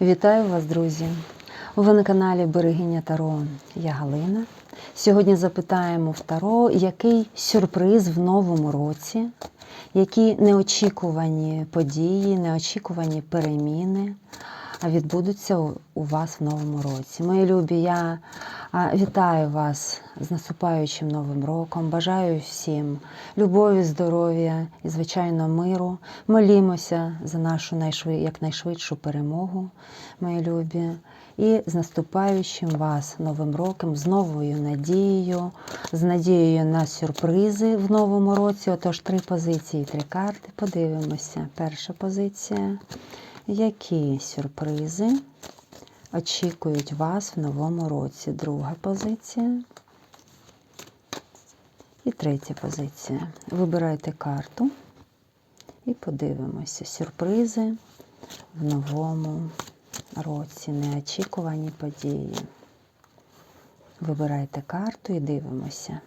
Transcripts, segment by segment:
Вітаю вас, друзі! Ви на каналі Берегиня Таро. Я Галина. Сьогодні запитаємо в Таро, який сюрприз в новому році, які неочікувані події, неочікувані переміни відбудуться у- вас в новому році. Мої любі, я вітаю вас з наступаючим новим роком. Бажаю всім любові, здоров'я і, звичайно, миру. Молімося за нашу найшви... якнайшвидшу перемогу, мої любі. І з наступаючим вас новим роком, з новою надією, з надією на сюрпризи в новому році. Отож, три позиції, три карти. Подивимося. Перша позиція. Які сюрпризи очікують вас в новому році? Друга позиція. І третя позиція. Вибирайте карту і подивимося. Сюрпризи в новому році. Неочікувані події. Вибирайте карту і дивимося.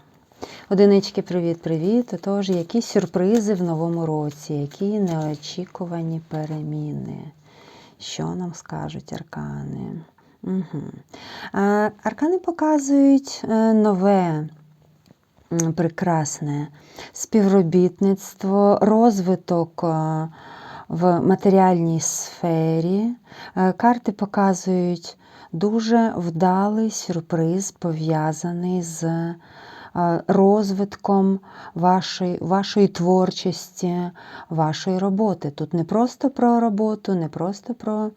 Одинички, привіт-привіт. Отож, які сюрпризи в новому році, які неочікувані переміни. Що нам скажуть аркани? Угу. Аркани показують е, нове, прекрасне співробітництво, розвиток е, в матеріальній сфері. Е, Карти показують дуже вдалий сюрприз, пов'язаний з розвитком вашої, вашої творчості, вашої роботи. Тут не просто про роботу, не просто про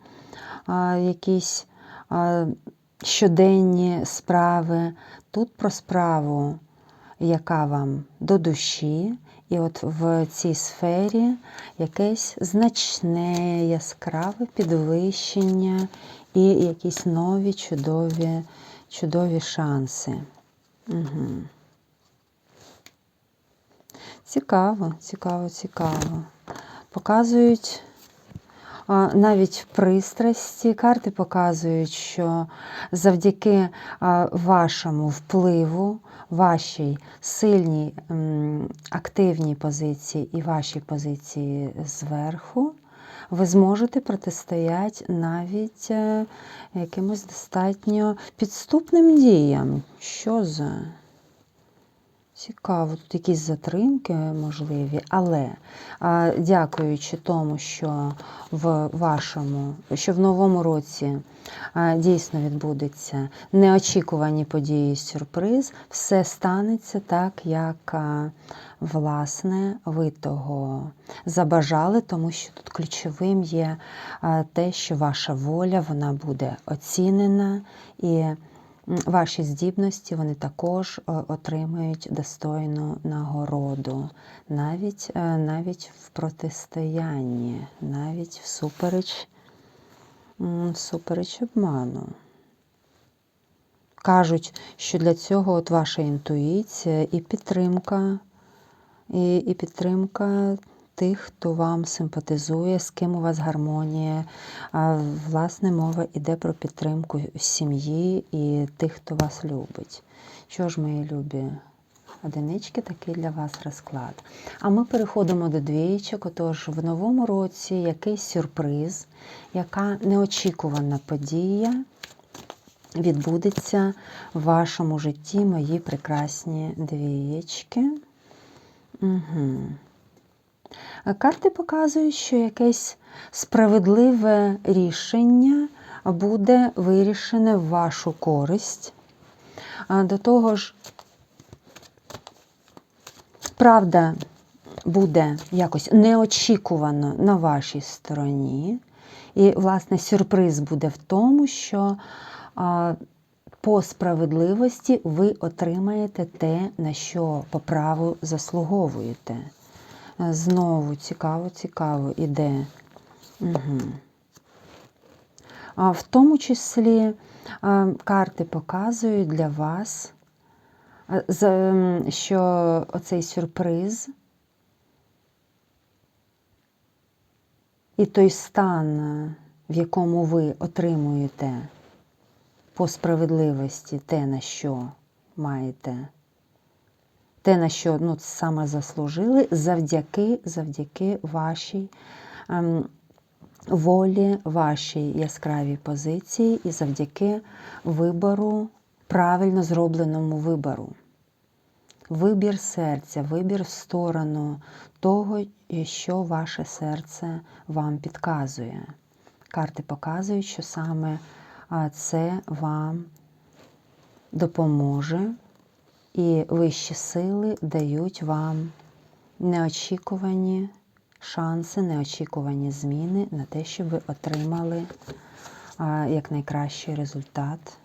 а, якісь а, щоденні справи. Тут про справу, яка вам до душі, і от в цій сфері якесь значне, яскраве підвищення і якісь нові чудові, чудові шанси. Угу. Цікаво, цікаво, цікаво. Показують навіть пристрасті. Карти показують, що завдяки вашому впливу, вашій сильній активній позиції і вашій позиції зверху, ви зможете протистояти навіть е, якимось достатньо підступним діям. Що за? Цікаво, тут якісь затримки можливі, але а, дякуючи тому, що в вашому, що в новому році а, дійсно відбудеться неочікувані події, сюрприз, все станеться так, як а, власне ви того забажали, тому що тут ключовим є а, те, що ваша воля вона буде оцінена і. Ваші здібності вони також е, отримають достойну нагороду, навіть, е, навіть в протистоянні, навіть всупереч, всупереч обману. Кажуть, що для цього от ваша інтуїція і підтримка, і, і підтримка тих, хто вам симпатизує, з ким у вас гармонія. Власне, мова йде про підтримку сім'ї і тих, хто вас любить. Що ж, мої любі одинички, такий для вас розклад. А ми переходимо до двієчок. Отож, в новому році якийсь сюрприз, яка неочікувана подія відбудеться в вашому житті, мої прекрасні двієчки. Угу. Карти показують, що якесь справедливе рішення буде вирішене в вашу користь. До того ж, правда буде якось неочікувано на вашій стороні. І, власне, сюрприз буде в тому, що по справедливості ви отримаєте те, на що по праву заслуговуєте. Знову цікаво, цікаво іде. Угу. В тому числі карти показують для вас, а, з- м, що оцей сюрприз і той стан, в якому ви отримуєте по справедливості те, на що маєте те, на що ну, саме заслужили, завдяки, завдяки вашій ем, волі вашій яскравій позиції і завдяки вибору, правильно зробленому вибору. Вибір серця, вибір в сторону того, що ваше серце вам підказує. Карти показують, що саме це вам допоможе, і вищі сили дають вам неочікувані шанси, неочікувані зміни на те, щоб ви отримали якнайкращий результат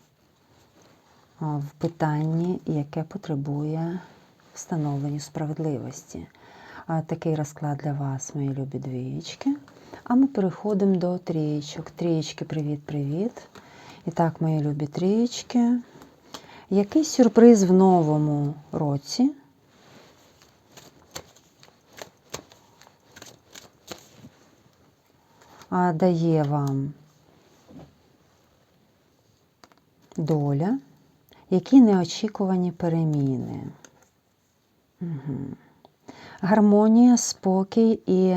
в питанні, яке потребує встановлення справедливості. Такий розклад для вас, мої любі двієчки. А ми переходимо до трієчок. Трієчки, привіт-привіт. І так, мої любі трієчки. Який сюрприз в новому році? дає вам доля, які неочікувані переміни. Угу. Гармонія, спокій і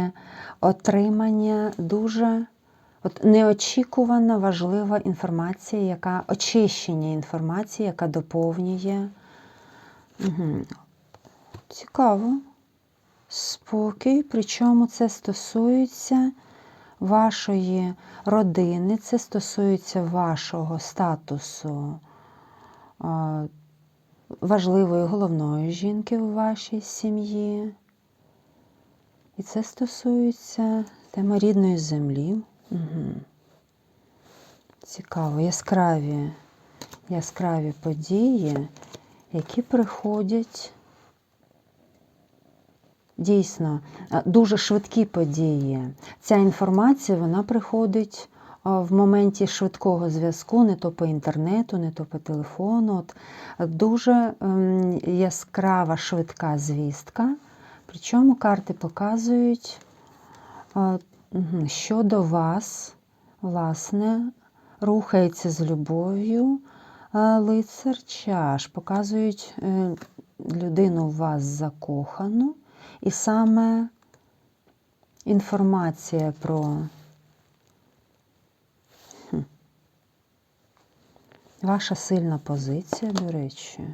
отримання дуже от неочікувана важлива інформація, яка очищення інформації, яка доповнює. Угу. Цікаво. Спокій, причому це стосується вашої родини, це стосується вашого статусу важливої головної жінки у вашій сім'ї. І це стосується теми рідної землі. Цікаво, яскраві, яскраві події, які приходять Дійсно, е, дуже швидкі події. Ця інформація вона приходить е, в моменті швидкого зв'язку, не то по інтернету, не то по телефону. От е, Дуже ем, яскрава, швидка звістка. Причому карти показують, що до вас, власне, рухається з любов'ю лицар чаш, показують людину в вас закохану. І саме інформація про ваша сильна позиція, до речі.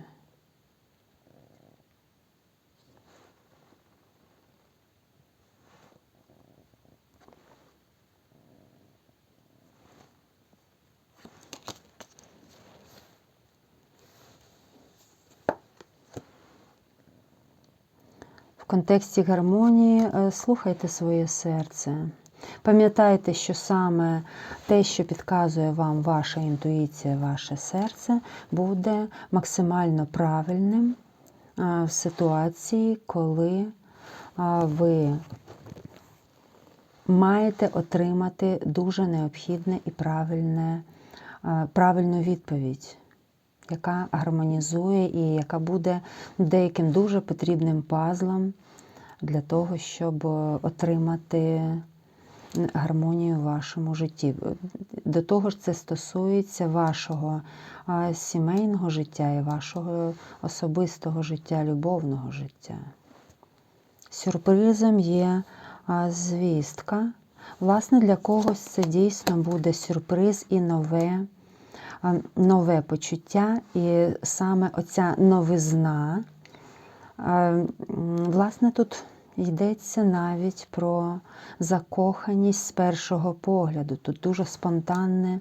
Контексті гармонії е, слухайте своє серце. Пам'ятайте, що саме те, що підказує вам ваша інтуїція, ваше серце, буде максимально правильним е, в ситуації, коли е, ви маєте отримати дуже необхідне і правильне, правильну відповідь яка гармонізує і яка буде деяким дуже потрібним пазлом для того, щоб отримати гармонію в вашому житті. До того ж, це стосується вашого сімейного життя і вашого особистого життя, любовного життя. Сюрпризом є звістка. Власне, для когось це дійсно буде сюрприз і нове нове почуття, і саме оця новизна, власне, тут йдеться навіть про закоханість з першого погляду. Тут дуже спонтанне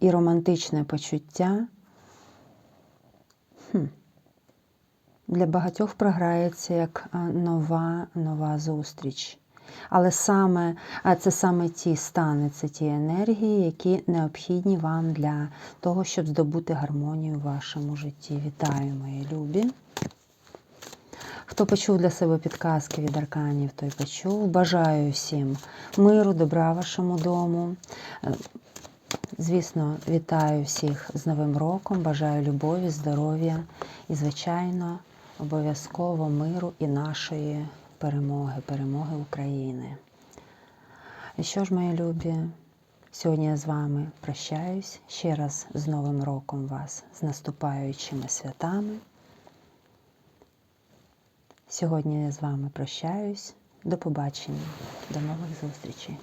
і романтичне почуття. Для багатьох програється як нова нова зустріч. Але саме це саме ті стани, це ті енергії, які необхідні вам для того, щоб здобути гармонію в вашому житті. Вітаю, мої любі! Хто почув для себе підказки від арканів, той почув. Бажаю всім миру, добра вашому дому. Е, звісно, вітаю всіх з Новим роком, бажаю любові, здоров'я і, звичайно, обов'язково миру і нашої перемоги, перемоги України. І що ж, мої любі, сьогодні я з вами прощаюсь ще раз з Новим роком вас, з наступаючими святами. Сьогодні я з вами прощаюсь. До побачення, до нових зустрічей.